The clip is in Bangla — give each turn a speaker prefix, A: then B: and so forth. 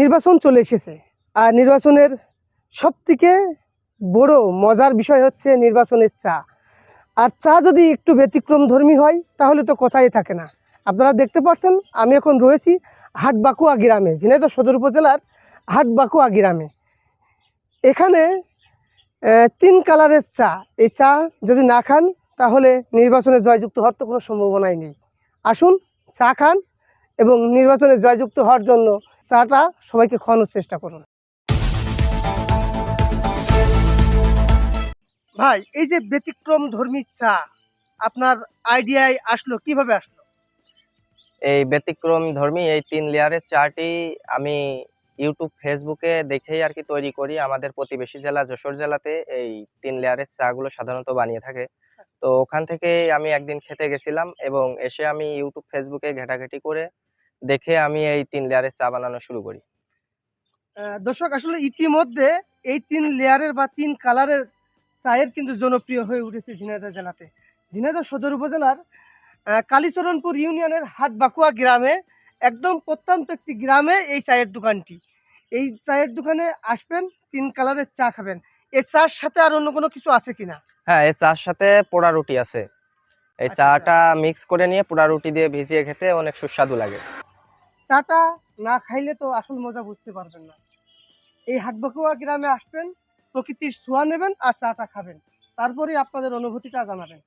A: নির্বাচন চলে এসেছে। আর নির্বাচনের সব থেকে বড় মজার বিষয় হচ্ছে নির্বাচনের চা। আর চা যদি একটু ব্যতিক্রম ধর্মী হয়, তাহলে তো কথাই থাকে না। আপনারা দেখতে পাচ্ছেন আমি এখন রয়েছি হাটবাকুয়া গ্রামে, ঝিনাইদহ সদর উপজেলার হাটবাকুয়া গ্রামে। এখানে তিন কালারের চা। এই চা যদি না খান, তাহলে নির্বাচনে জয়যুক্ত হওয়ার তো কোনো সম্ভাবনাই নেই। আসুন, চা খান এবং নির্বাচনে জয়যুক্ত হওয়ার জন্য চাটা সবাইকে খাওয়ানোর চেষ্টা করুন। ভাই এই যে ব্যতিক্রম ধর্মী চা আপনার আইডিয়ায় আসলো কীভাবে আসলো?
B: এই ব্যতিক্রম ধর্মী এই তিন লেয়ারের চাটি আমি ইউটিউব ফেসবুকে দেখেই আর কি তৈরি করি। আমাদের প্রতিবেশী জেলা যশোর জেলাতে এই তিন লেয়ারের চাগুলো সাধারণত বানিয়ে থাকে। তো ওখান থেকে আমি একদিন খেতে গেছিলাম এবং এসে আমি ইউটিউব ফেসবুকে ঘেটাঘেটি করে দেখে আমি এই তিন লেয়ারের চা বানানো শুরু করি।
A: দর্শক আসলে ইতিমধ্যে এই তিন লেয়ারের বা তিন কালারের চায়ের কিন্তু জনপ্রিয় হয়ে উঠেছে ঝিনাইদহ জেলাতে। ঝিনাইদহ সদর উপজেলার কালীচরণপুর ইউনিয়নের হাটবাকুয়া গ্রামে একদম প্রত্যন্ত একটি গ্রামে এই চায়ের দোকানটি। এই চায়ের দোকানে আসবেন তিন কালারের চা খাবেন। এই চার সাথে আর অন্য কোনো কিছু আছে কিনা?
B: হ্যাঁ এই চার সাথে পোড়া রুটি আছে। এই
A: আচ্ছা, আচ্ছা।
B: চাটা মিক্স করে নিয়ে পোড়া রুটি দিয়ে ভিজিয়ে খেতে অনেক সুস্বাদু লাগে।
A: চাটা না খাইলে তো আসল মজা বুঝতে পারবেন না। এই হাটবাকুয়া গ্রামে আসবেন, প্রকৃতির ছোঁয়া নেবেন আর চাটা খাবেন। তারপরে আপনাদের অনুভূতিটা জানাবেন।